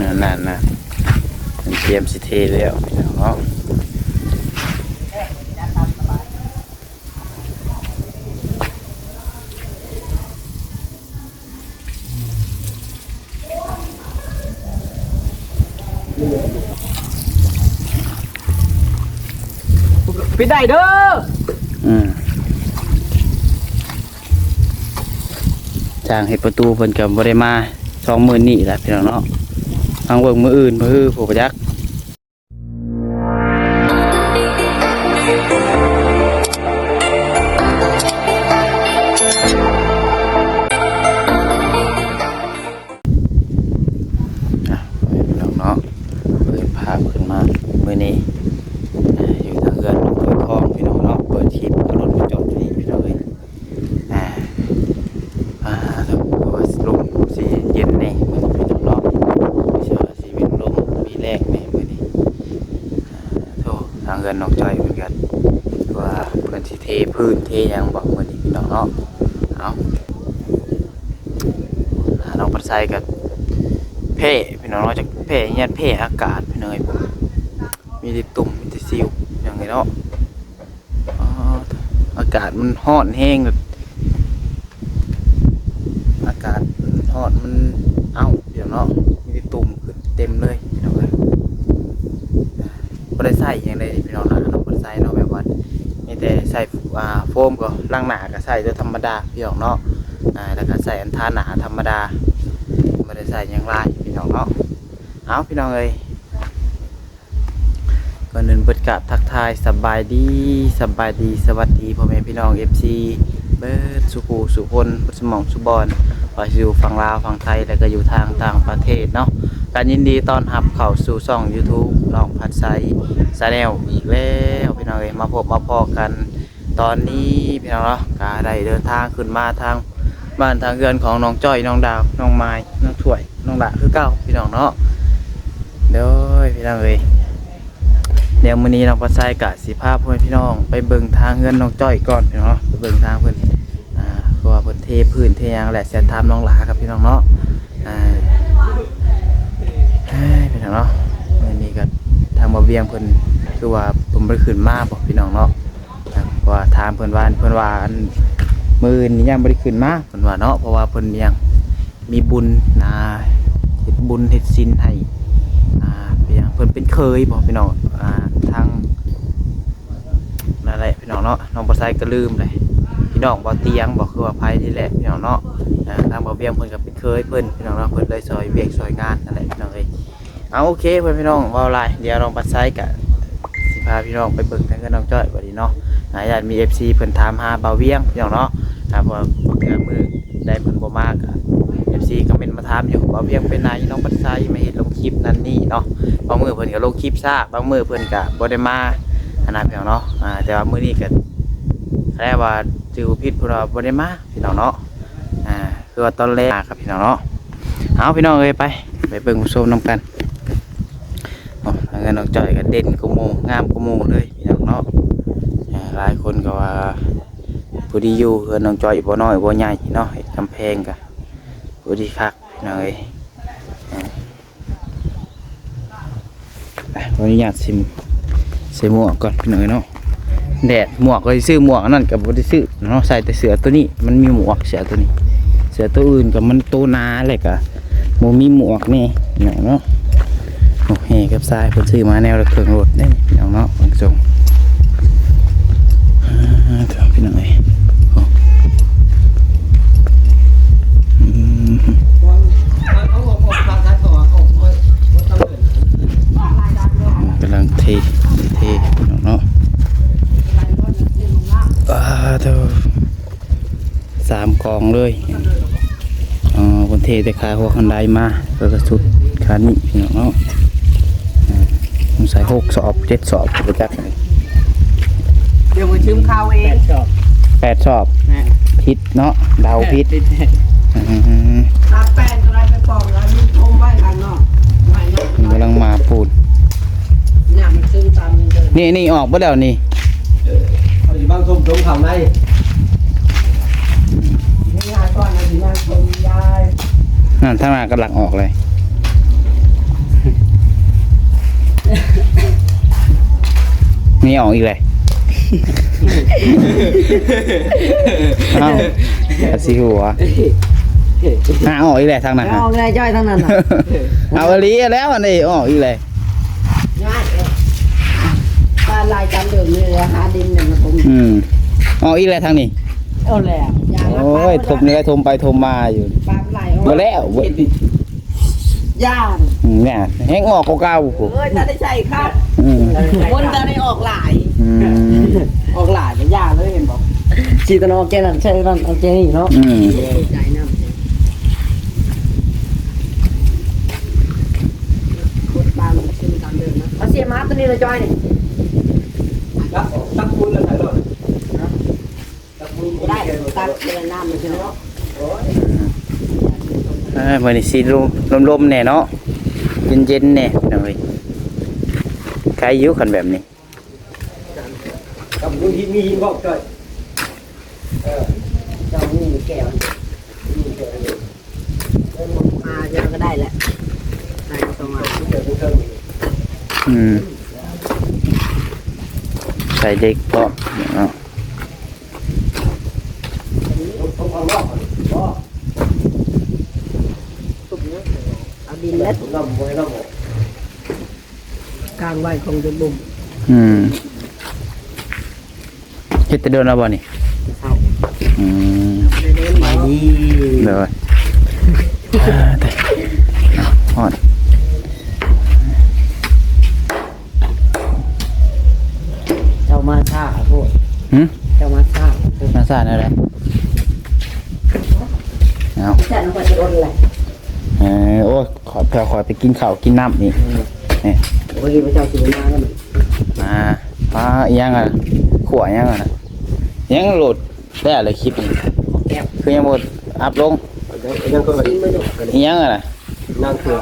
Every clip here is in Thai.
นั่นนั่นนะมันเตรียมสิเทแล้วพี่น้องเนาะปิดได้เด้ออืมจางเห็ดประตูเพิ่นกับบ่ได้มา สองมื้อนี่แหละพี่น้องเนาะทางเบิ่งมื้ออื่นพือผู้ประยักษ์ หาน้องปัดไซกับเพ่พี่น้องเนาะจากเพ่เงียนเพ่อากาศพี่น้องเอ้ยมีติตุ่มมีติซิวอย่างไรเนาะอากาศมันร้อนแห้งแบบอากาศมันร้อนมันเอ้าเดี๋ยวเนาะมีติตุ่มขึ้นเต็มเลยพี่น้องเลยบ่ได้ใส่อย่างไรพี่น้องนะเราบ่ได้ใส่เนาะแบบว่ามีแต่ใส่อ่าโฟมก็ล่างหนาก็ใส่ด้วธรรมดาพี่น้องเนาะอ่าแล้วก็ใส่อันทาหนาธรรมดา ใส่อย่างไรพี่น้องเนาะเอาพี่น้องเอ้ยก่อนอื่นเปิดกราบทักทายสบายดีสบายดีสวัสดีพ่อแม่พี่น้อง FC เบิดสุขูสุคนบุสมองสุบอนว่าอยู่ฝั่งลาวฝั่งไทยแล้วก็อยู่ทางต่างประเทศเนาะการยินดีต้อนรับเข้าสู่ช่อง YouTube น้องพัดไซซาแนลอีกแล้วพี่น้องเอ้ยมาพบมาพอกัน ตอนนี้พี่น้องเนาะก็ได้เดินทางขึ้นมาทาง บ้านทางเรือนของน้องจ้อยน้องดาวน้องไม้น้องถ้วยน้องละคือเก้าพี่น้องเนาะเด้อพี่น้องเอ้ยเดี๋ยวมื้อนี้น้องปัสไซกะสิพาพ่อแม่พี่น้อง ไปเบิ่งทางเงินน้องจ้อยก่อนพี่น้องไปเบิ่งทางเพิ่นอ่าเพราะว่าเพิ่นเทพื้นเทหยังแหละเสียถามน้องหลาครับพี่น้องเนาะอ่าเฮ้ยพี่น้องเนาะมื้อนี้ก็ทางบ่เวียงเพิ่นคือว่าผมบ่ได้ขึ้นมาบอกพี่น้องเนาะอ่าเพราะว่าถามเพิ่นว่าเพิ่นว่าอัน มื้อนี้ยังบ่ได้ขึ้นมาเพิ่นว่าเนาะเพราะว่าเพิ่นยังมีบุญนะเฮ็ดบุญเฮ็ดศีลให้อ่าเปียงเพิ่นเป็นเคยบอกพี่น้องอ่าทางนั่นแหละพี่น้องเนาะน้องบ่ไซก็ลืมเลยพี่น้องบ่เตียงบอกคือว่าไผนี่แหละพี่น้องเนาะอ่าทางบ่เบียงเพิ่นก็เป็นเคยเพิ่นพี่น้องเนาะเพิ่นเลยซอยเวียกซอยงานนั่นแหละพี่น้องเอ้ยเอาโอเคเพิ่นพี่น้องว้าหลายเดี๋ยวน้องบ่ไซก็สิพาพี่น้องไปเบิ่งทางกับน้องจ้อยบัดนี้เนาะอ่าญาติมี FC เพิ่นถามหาบ่าวเวียงพี่น้องเนาะ อ่าเพราะว่าเทื่อมือได้เพิ่นบ่มากอะ FC ก็เป็นมาถามอยู่บ่าเวียงเป็นไหนน้องบ่ไซม่เห็นลงคลิปนั่นนี่เนาะบางมือเพิ่นก็ลงคลิปซ่าบางมือเพิ่นก็บ่ได้มาอันนั้นพี่น้องเนาะอ่าแต่ว่ามื้อนี้ก็แค่ว่าจือผิดเพิ่นว่าบ่ได้มาพี่น้องเนาะอ่าคือว่าตอนแรกครับพี่น้องเนาะเอาพี่น้องเอ้ยไปไปเบิ่งผู้ชมนํกันโอ้ทางนั้นน้องจ้อยก็เด่นกูโมงามกูโมเลยพี่น้องเนาะหลายคนก็ว่า ผู้ที่อยู่เฮือนน้องจอยบ่น้อยบ่ใหญ่เนาะกำแพงก็ผู้ที่คักพี่น้องเอ้ยไปขออนุญาตซิมใส่หมวกก่อนพี่หน่อยเนาะแดดหมวกก็ซื้อหมวกนั่นกับบริซื้อเนาะใส่แต่เสือตัวนี้มันมีหมวกเสือตัวนี้ เสือตัวอื่นกับมันโตนาอะไรกะโมมีหมวกนี่ไหนเนาะโอเคกับทรายเพิ่นซื้อมาแนวละเครื่องรถได้พี่น้องเนาะบางส่งอ่าเดี๋ยวพี่น้องเอ้ยโอ้อืม เขาบอกว่าทางการเขาว่าเขาบ่บ่ต้องเดิน กำลังเทเทเนาะอ่าเท่าสามกองเลยอ๋อคนเทแต่ขาหัวคันไดมาเพื่อกระสุดขานี่พี่น้องเนาะอ่าผมใส่หกสอบเจ็ดสอบไปจักเลยเดี๋ยวไปชิมข้าวเองชอบแปดสอบแม่พิษเนาะเดาพิษอืมตาแป้งอะไรไปปอกแล้วมีทมไว้กันเนาะไว้เนาะมันกำลังมาปูน นเดินนี่นี่ออกไปแล้วนี่เขาอยู่บ้างทุ่มทุ่มข้างในนี่ยายก้อนนะที่ยายชมยายงนั่นถ้ามากำลังออกเลยนี่ออกอีกเลยเอ้าอาสีหัวหาออกอีกเลยทางนั้นเอาฮะไงจ้อยทั้งนั้นน่ะ เอาอลีแล้วอันนี้ออกอีกเลย ง่ายเลยป ลาลายจำเดิมเลยหาดินเนี่ยนะผมอืมออกอีกเลยทางนี้เอาแล้วยางโอ้ยทมนี่ก็ทมไปทมมาอยู่ปลาไหลมาแล้วเว้ยย่างอืมเนี่ยแห้งออกเก่าๆผมเอ้ยถ้าได้ใช่ครับอืมคนจะได้ออกหลายอืมออกหลายจะย่างเลยเห็นบอกชีตนออกแกนั่นใช่นั่นเอาแกนี่เนาะอืมใจน้ำคนปลามันขึ้นตามเดิมนะเอาเสียมาตัวนี้เลยจอยนี่ ตักตักคุณแล้วถ่ายรถตักคุณได้ตักเดินน้ำเลยเนาะเอ้ยวันนี้สีลมลมๆแน่เนาะเย็นๆแน่หน่อยใครยุขันแบบนี้กับคุณที่มีหินบอกจ่อยเออเจ้านี่แก้วเดินมาเจอะก็ได้แหละได้ก็มาเดี๋ยวเพิ่งอืมใส่เด็กก็เอมเอารอบก็เอาดินเล็ดผมนำไหมดกลางไว้คงจะบุ่มอืมเฮ็ดแต่โดนแล้วบ่นี่เข้าอืมเดินมาดีเดี๋ยวฮอดาน่าซ่านอะไรเอาจันทร์ก็จะอดแหละเออโอ้ยขอเผื่อขอไปกินข้าวกินน้ำนี่นี่เมื่อกี้พระเจ้าสิมาแล้วมันมาป้าอิหยังอะขวอิหยังอะนะอิหยังโหลดได้อะไรคลิปนี่แก้วคือยังหมดอัพลงยังก็กินไม่ดุกันอิหยังอะนะนั่งเถื่อ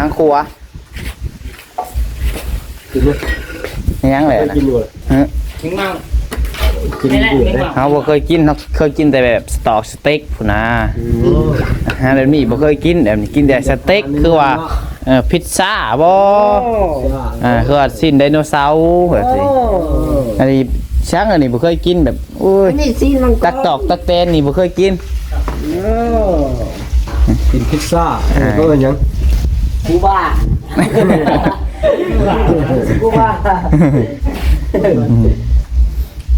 นังครัวกินเลยอิหยังเลยนะกินอยู่ฮะกินมา กกินอยู่เลยเขาบ่เคยกินเขาเคยกินแต่แบบสตอกสเต็กพุ่นนะฮะแบบนี้บ่เคยกินแบบนี้กินแต่สเต็กคือว่าเออพิซซ่าบ่อ่าคือว่าสิ้นไดโนเสาร์แบบนี้อันนี้ช้างอันนี้บ่เคยกินแบบอุ้ยนี่ซีนมังกรตักตอกตักแตนนี่บ่เคยกินกินพิซซ่าก็เป็นยังกูบ้ากูบ้า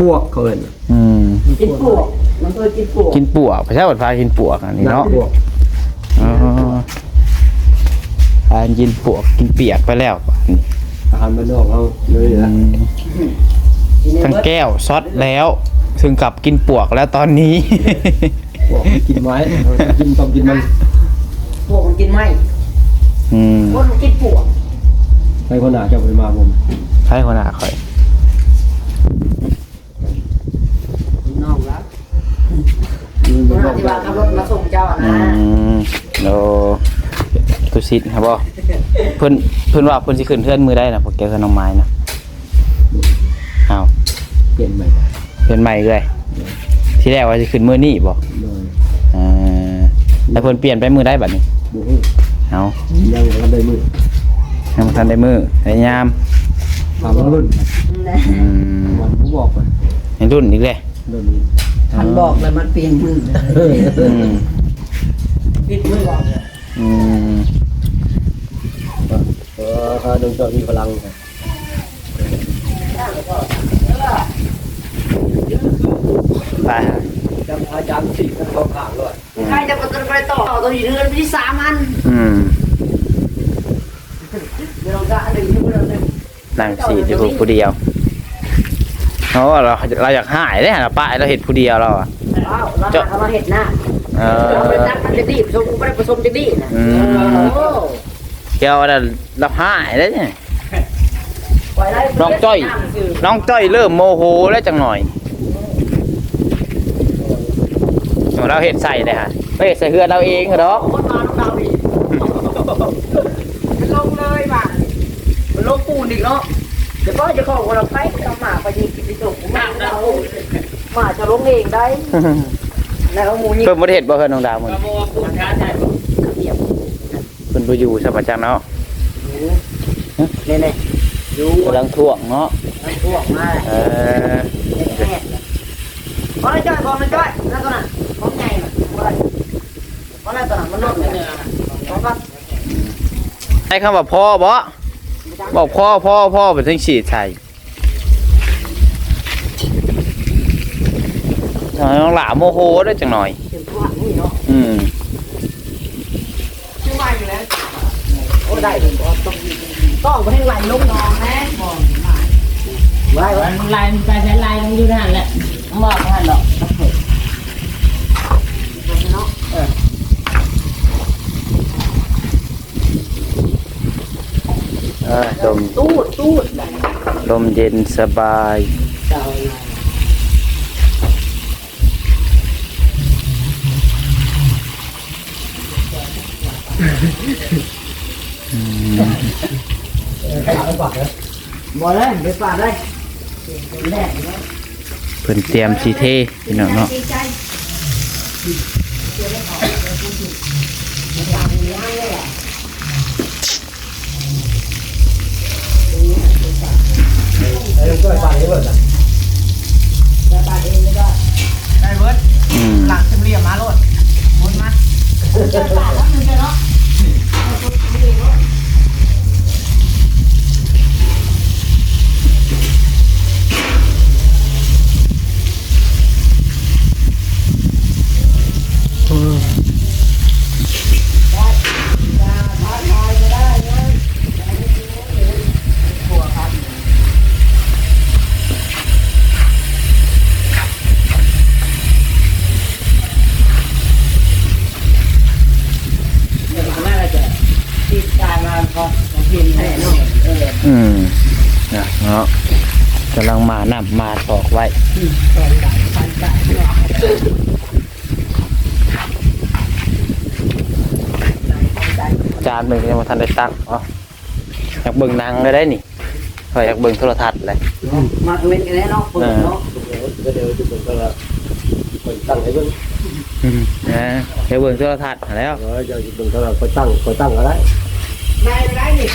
พวกเขาเป็นอืมกินปวกมันเคยกินปวกกินปวกพระเจ้าบัดพากินปวกอันนี้เนาะพวกอ๋อพากินปวกกินเปียกไปแล้วอันนี้อาหารบ้านนอกเขาเลยอืนะมทั้งแก้วซดแล้ว ถึงกับกินปวกแล้วตอนนี้พวกกินไว้กินต้องกินมันปวกมันกินไหมอืมคนมันกินปวกไปคนหนาจะไปมาผมใช่คนหน้าคอย น้องรัก มี คน บอก ที่ว่าขับรถมาส่งเจ้าอืนะมโลตุซิดครับบ่เพิ่นเพิ่นว่าเพิ่นสิขึ้นเทือนมือได้นะพวกแกเพิ่นน้องไม้นะอ้าวเปลี่ยนใหม่เป็นใหม่เลยทีแรกว่าจะขึ้นมือนี่บ่เลยเออแล้วเพิ่นเปลี่ยนไปมือได้บัดนี้บุ้งเอายังกันได้มือยังบ่ทันได้มือพยายามถามรุ่นอืมวันผู้บอกไปให้รุ่นอีกเลยเรื่องนี้ ทันบอกเลยมันเปลี่ยนมืออืมปิดมือบอกอืมเออฮะดวงจอมีพลังไปจำอาจารย์สี่ก็เข้าข้างเลยใครจะมาตัวไปต่อตัวนี้เดือนที่สามอันอืมเดี๋ยวเราจะหนึ่งที่เราหนึ่งนั่งสีอยู่ผู้เดียว เพราะว่าเราเราอยากหายได้หาป้ายเราเห็นผู้เดียวเราอะว้าวเราจะมาเห็ดหน้าเอเราไปอตักมันจะดีผสมไม่ได้ผสมจะดีนะอืมโอ้เกี่ยวเราเราหายได้เนี่ย ปล่อยได้น้องจ้อย น้องจ้อยเริ่มโมโหแล้วจังหน่อยเราเห็นใส่เลยฮะเราเห็นใส่เฮือนเราเองเหรอคนมาน้องดาวอีกมันลงเลยว่ะมันลงปูนอีกเนาะเดี๋ยวก็จะของเราไปทำหมาไปยิงกินไปส่งหมาเราหมาจะลงเองได้ แล้วเอาหมูยิงเพิ่นบ่ได้เฮ็ดบ่เพิ่นน้องดาวมื้อก็นี้บอกว่าปูนช้าใช่บ่เทียบเพิ่นบ่อยู่ซะประจักเนาะนี่นี่ดูกำลังท่วงเนาะมันพวกมาเออแน่พอแล้วจ้อยพอแล้วจ้อยแล้วตัวนั้นของใหญ่น่ะพอแล้วพอแล้วตัวนั้นมันลดเลยพอปั๊บให้คำว่าพ่อบ่ บอกพ่อพ่อพ่อเป็นถึงฉีดใส่น้องหลาโมโหได้จังหน่อย อืมชื่อว่าอยู่แล้วโอ้ได้ผมต้องต้องไปให้ไหลลงนองแม่มองไม่ไหวมันลไปใช้ลายมันอยู่นั่หันแหละบอกไม่ทันหรอกต้องเผ็ดเนาะ เออลมตูดตูดได้ลมเย็นสบาย เจ้าอืมบ่เลยไปฝากเลยแรกเนาะเพิ่นเตรียมสีเทพี่น้องเนาะ ไอ้ก็ไปเบิดอะจะฝากเองไม่ได้ได้เบิดอืมหลักเรียมมาโลดหมุนมาจะฝาดแล้วมันจะเนาะ ทันได้ตั้งอ๋ออยากเบิ่งหนังเลยได้นี่ข่อยอยากเบิ่งโทรทัศน์เลยมาเว้นกันแน่เนาะเปิดเนาะเดี๋ยวจะเป็นก็คนตั้งให้เบิ่งอืมนะอยากเบิ่งโทรทัศน์แล้วเออจะเป็นก็คนตั้งคนตั้งอะไรได้ได้นี่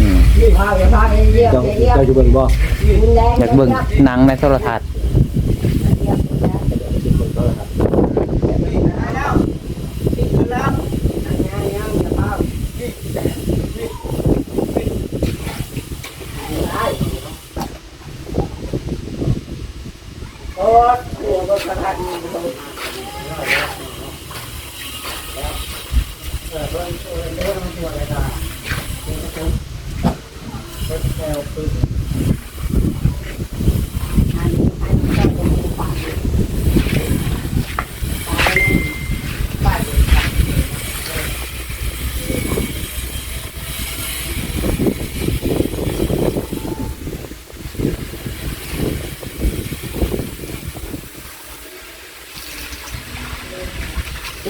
อืมนี่พาไปพาไปเรียกเจ้าเรียกเจ้าจะเบิ่งบ่ยินแดงอยากเบิ่งหนังในโทรทัศน์ แล้วติดแล้วยังยังจะพาโอ้โหรถกระทัน พี่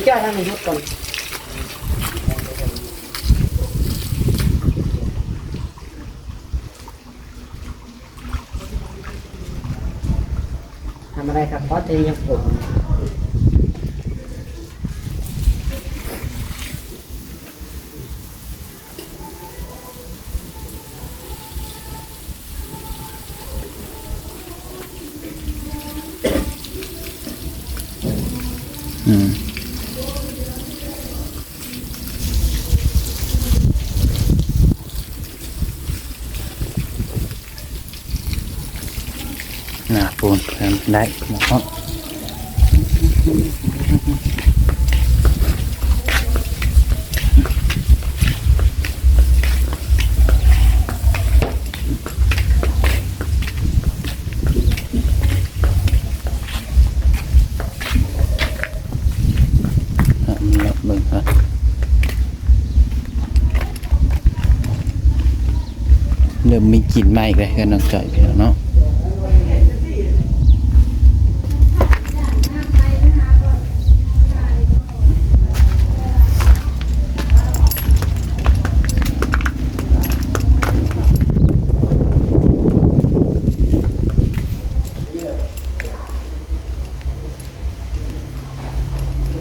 จ้อยท ทำอะไรครับเพราะจะยังผม อื กินไม้อีกเลยกันน้องจ่อยพี่น้องเนาะ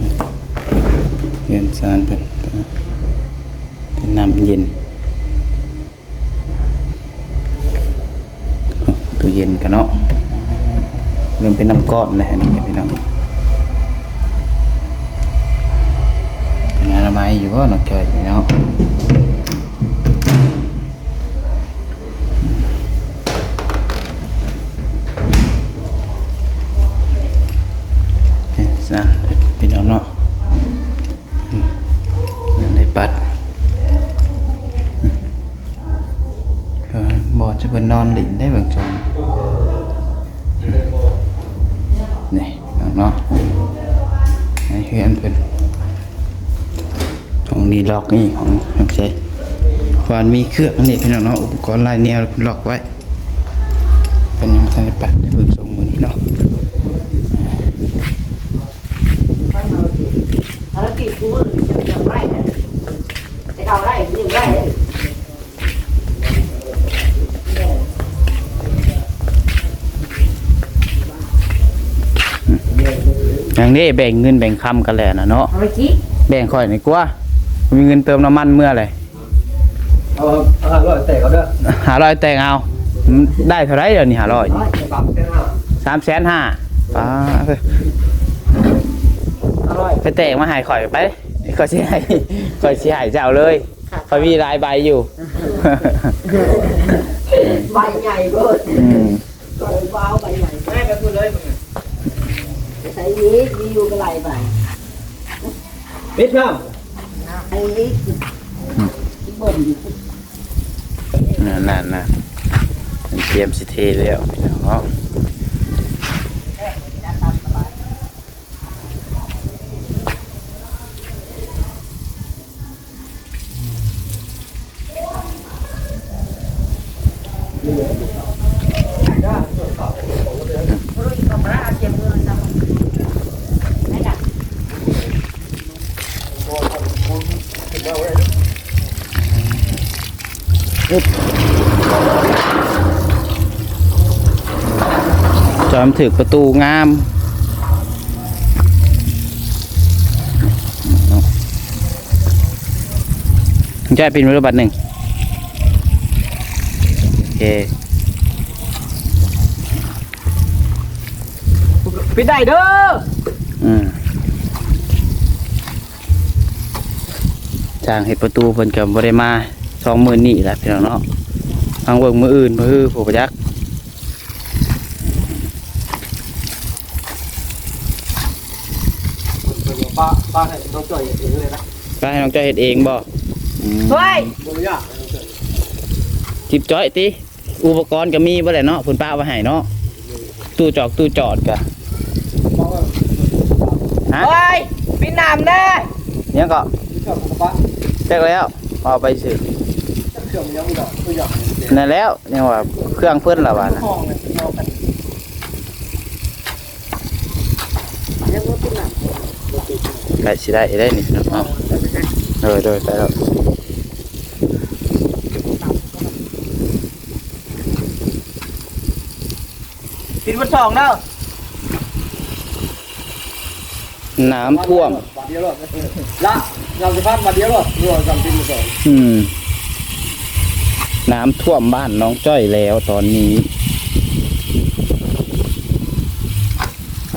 เเรียนสารเป็นเป็นน้ำเย็นตู้เย็ นกันเนาะเริ่มเป็นน้ำก้อนเลยอันนี้พี่น้องเป็นอะไรอยู่ก็น้องจเนาะเนี่ยนะพี่น้องเนาะอืมนั่นได้ปัดอืมเออบอดจะเป็นนอนหลิ นี่น้องเนาะให้เฮือนเพิ่นของนี้ล็อกนี่ของน้องใจควานมีเครื่องนี่พี่น้องเนาะอุปกรณ์ลายแนวล็อกไว้ เป็นยังได้ปัดได้เบิ่งทรงมือนี้เนาะภารกิจกูจะจะไล่จะเอาไล่ยิงไล่ อย่างนี้แบ่งเงินแบ่งคำกันแหละนะเนาะภารกิจแบ่งค่อยหน่อยกว่า มีเงินเติมน้ำมันเมื่อไหรเอาเอาร้อยแต่เขาเด้อหาร้อยแต่งเอาได้เท่าไรเดี๋ยวนี้หาร้อย ร้อยปรับเป็นห้าสามแสนห้าป้าเอ้ยอร่อยไปแต่งมาใหายข่อยไปข่อยสิให้ข่อยสิให้เจ้าเลยข่อยมีรายใบอยู่ ใบใหญ่เบิดอืมก็เลยว้าวใบใหญ่ แม่ไปพูดเลยมึง ใส่นี้มีอยู่กับไรใบปิดน้ไอ้นี้ที่บ่มอยู่นั่นนั่นนะมันเตรียมสิเทแล้วพี่น้อง อมถึกประตูงามจะปินไว้รูปบัตรหนึ่งโอเคำปิดได้เด้ออืมจางเห็ดประตูเพิ่นกับบริมาสองมือนี่แหละพี่น้องเนาะทางเบิ่งมืออื่นมือฮือผู้ประยักษ์ ป้าป้าให้ต้องจ่อยเองเลยนะก็ให้น้องจ้อยเห็ดเองบ่อืมเฮ้ยบ่ยากจิบจ้อยติอุปกรณ์ก็มีบ่แหละเนาะเพิ่นป้าเอาไว้ให้เนาะตู้จอกตู้จอดกะเพราะว่าฮะเฮ้ยพี่น้ำแน่เนี่ยก็เครื่องป้าแจ้งแล้วเอาไปซื้อเครื่องยังไม่ดอกตัวอย่างนั่นแล้วเนี่ยว่าเครื่องเพิ่นละว่านะห้องเนี่ยเอากัน ยังไม่พี่น้ ไก่สิได้ได้นี่เนาะเอาเออโดยไปแล้วปิดวันสองแล้วน้ำท่วมบาทเดียวหรอละเราจะพันบาทเดียวหรอรวมจำปิดวันสองอืมน้ำท่วมบ้านน้องจ้อยแล้วตอนนี้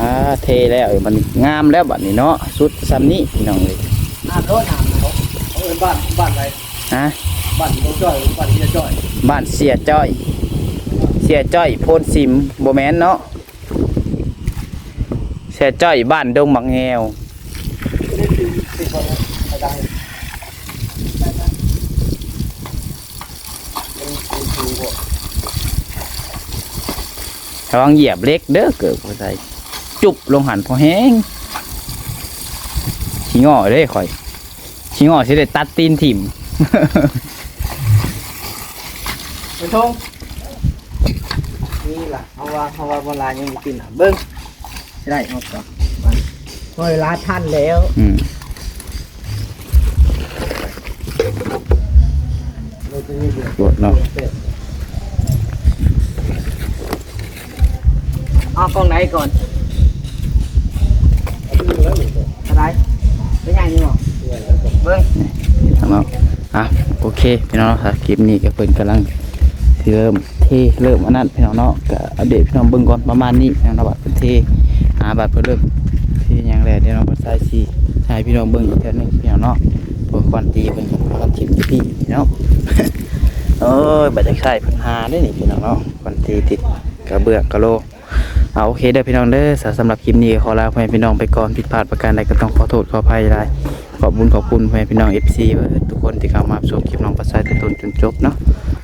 อ่า เทแล้วมันงามแล้วบัดนี้เนาะสุดซ้ำนี้พี่น้องเลยำน้ำรถน้ำรถเขาเป็นบ้านบ้านอะไรฮะบ้านโนจ่อยบ้านเฮียจ่อยบ้านเสียจ้อย เสียจ้อยโพนซิมโบแมนเนาะเสียจ้อยบ้านดงบักแงวนี่คือติดคนอาจารย์เป็นครูบ่ระวังเหยียบเล็กเด้อเกิดพอใส่ จุบลงหันพอแห้งชิงอ้อเด้ข่อยชิงอ้อสิได้ตัดตีนถิ่มไปชงนี่ล่ะเพราะว่าเพราะว่าโบราณยังมีกินอะเบิ้งได้เอาก่อนเวลาท่านแล้วอืมเราจะมีเดือดปวดเนาะเอากล้องไหนก่อน อะไรเป็นยังไงนี่หรอเบิ้งนี่พี่น้องอะโอเคพี่น้องครับคลิปนี้ก็เพิ่นกำลังสิเริ่มเทเริ่มอันนั้นพี่น้องเนาะก็อัปเดตพี่น้องเบิ่งก่อนประมาณนี้พี่น้องบัดเพิ่นเทหาบัดเพิ่นเริ่มเทหยังแหละเดี๋ยวเพิ่นใส่สีให้พี่น้องเบิ่งอีกเทื่อหนึงพี่น้องเนาะเพื่อควันตีเพิ่นก็พาคลิปที่พี่เนาะโอ้ยบัดจะใส่เพิ่นหาได้นี่พี่น้องเนาะควันตีติดกระเบื้องกระโล เอาโอเคเด้อพี่น้องเด้อสำหรับคลิปนี้ขอลาพ่อแม่พี่น้องไปก่อนผิดพลาดประการใดก็ต้องขอโทษขออภัยหลายขอบุญขอบคุณพ่อแม่พี่น้อง FC เบิดทุกคนที่เข้ามาชมคลิปน้องปัสสายแต่ต้นจนจบเนาะ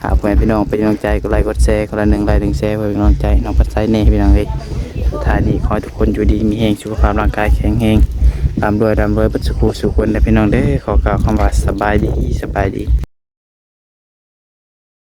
หากพ่อแม่พี่น้องเป็นกำลังใจก็ไลค์กดแชร์คนละหนึ่งไลค์หนึ่งแชร์เพื่อเป็นกำลังใจน้องปัสสายเน่พี่น้องเอ้ยสุดท้ายนี้ขอให้ทุกคนอยู่ดีมีแรงสุขภาพร่างกายแข็งแรงร่ำรวยร่ำรวยเบัดสุขสุขคนเด้อพี่น้องเด้อขอกล่าวคำว่าสบายดีสบายดี